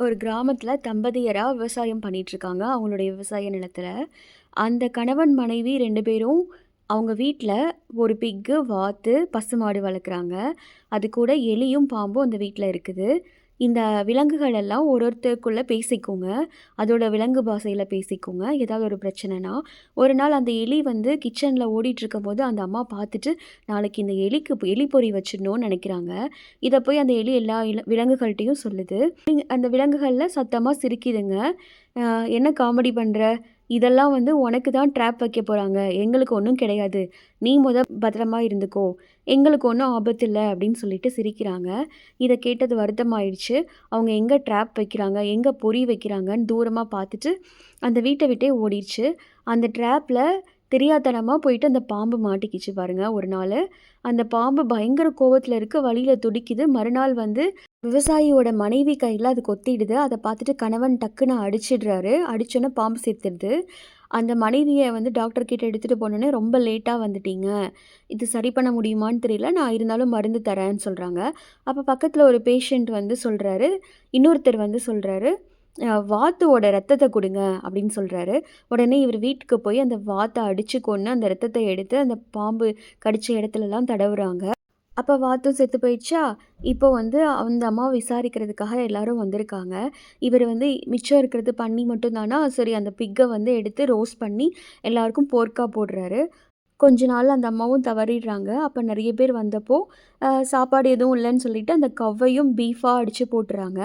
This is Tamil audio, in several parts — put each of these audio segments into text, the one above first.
ஒரு கிராமத்தில் தம்பதியராக விவசாயம் பண்ணிகிட்ருக்காங்க அவங்களுடைய விவசாய நிலத்தில். அந்த கணவன் மனைவி ரெண்டு பேரும் அவங்க வீட்டில் ஒரு பிக்கு வாத்து பசுமாடு வளர்க்குறாங்க அது கூட எலியும் பாம்பும் அந்த வீட்டில் இருக்குது. இந்த விலங்குகள் எல்லாம் ஒரு ஒருத்தருக்குள்ளே பேசிக்கோங்க. அதோட விலங்கு பாஷையில் பேசிக்கோங்க. ஏதாவது ஒரு பிரச்சனைனா ஒரு நாள் அந்த எலி வந்து கிச்சனில் ஓடிட்டுருக்கும்போது அந்த அம்மா பார்த்துட்டு நாளைக்கு இந்த எலிக்கு எலி பொறி வச்சிடணும்னு நினைக்கிறாங்க. இதை போய் அந்த எலி எல்லா இல விலங்குகள்கிட்டையும் சொல்லுது. அந்த விலங்குகளில் சத்தமாக சிரிக்குதுங்க. என்ன காமெடி பண்ணுற இதெல்லாம் வந்து உனக்கு தான் ட்ராப் வைக்க போகிறாங்க எங்களுக்கு ஒன்றும் கிடையாது. நீ முத பத்திரமா இருந்துக்கோ. எங்களுக்கு ஒன்றும் ஆபத்து இல்லை அப்படின்னு சொல்லிட்டு சிரிக்கிறாங்க. இதை கேட்டது வருத்தமாயிடுச்சு. அவங்க எங்கே ட்ராப் வைக்கிறாங்க? எங்கே பொறி வைக்கிறாங்கன்னு தூரமாக பார்த்துட்டு அந்த வீட்டை விட்டே ஓடிடுச்சு. அந்த ட்ராப்பில் தெரியாதனமாக போயிட்டு அந்த பாம்பு மாட்டிக்கிச்சு பாருங்கள் ஒரு நாள் அந்த பாம்பு பயங்கர கோவத்தில் இருக்க வழியில் துடிக்குது. மறுநாள் வந்து விவசாயியோட மனைவி கையில் அது கொத்திடுது. அதை பார்த்துட்டு கணவன் டக்குன்னு அடிச்சிடுறாரு. அடிச்சோன்னே பாம்பு சேர்த்துடுது அந்த மனைவியை வந்து டாக்டர் கிட்ட எடுத்துகிட்டு போனோன்னே ரொம்ப லேட்டாக வந்துட்டீங்க. இது சரி பண்ண முடியுமான்னு தெரியல. நான் இருந்தாலும் மருந்து தரேன்னு சொல்கிறாங்க அப்போ பக்கத்தில் ஒரு பேஷண்ட் வந்து சொல்கிறாரு இன்னொருத்தர் வந்து சொல்கிறாரு வாத்துவோட ரத்தத்தை கொடுங்க அப்படின்னு சொல்கிறாரு உடனே இவர் வீட்டுக்கு போய் அந்த வாத்தை அடித்து கொண்டு அந்த ரத்தத்தை எடுத்து அந்த பாம்பு கடித்த இடத்துலலாம் தடவுறாங்க. அப்போ வாத்தும் செத்து போயிடுச்சா? இப்போ வந்து அந்த அம்மா விசாரிக்கிறதுக்காக எல்லாரும் வந்திருக்காங்க. இவர் வந்து மிச்சம் இருக்கிறது பண்ணி மட்டும்தானா சரி அந்த பிக்கை வந்து எடுத்து ரோஸ் பண்ணி எல்லாருக்கும் போர்க்கா போடுறாரு. கொஞ்ச நாள் அந்த அம்மாவும் தவறிடுறாங்க. அப்போ நிறைய பேர் வந்தப்போ சாப்பாடு எதுவும் இல்லைன்னு சொல்லிட்டு அந்த கவ்வையும் பீஃபாக அடித்து போட்டுறாங்க.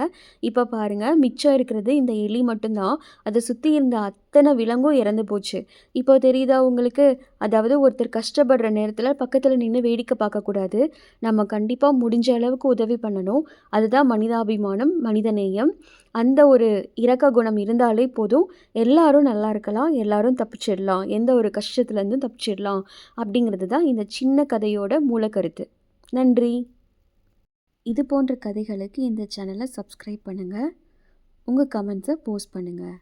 இப்போ பாருங்கள் மிச்சம் இருக்கிறது இந்த எலி மட்டும்தான். அதை சுற்றி இருந்த அத்தனை விலங்கும் இறந்து போச்சு. இப்போ தெரியுதா உங்களுக்கு? அதாவது ஒருத்தர் கஷ்டப்படுற நேரத்தில் பக்கத்தில் நின்று வேடிக்கை பார்க்கக்கூடாது. நம்ம கண்டிப்பாக முடிஞ்ச அளவுக்கு உதவி பண்ணணும். அதுதான் மனிதாபிமானம் மனிதநேயம். அந்த ஒரு இரக்க குணம் இருந்தாலே போதும். எல்லாரும் நல்லா இருக்கலாம். எல்லாரும் தப்பிச்சிடலாம். எந்த ஒரு கஷ்டத்துலேருந்தும் தப்பிச்சிடலாம். அப்படிங்கிறது தான் இந்த சின்ன கதையோட மூலக்கருத்து நன்றி. இது போன்ற கதைகளுக்கு இந்த சேனலை சப்ஸ்கிரைப் பண்ணுங்கள் உங்கள் கமெண்ட்ஸை போஸ்ட் பண்ணுங்கள்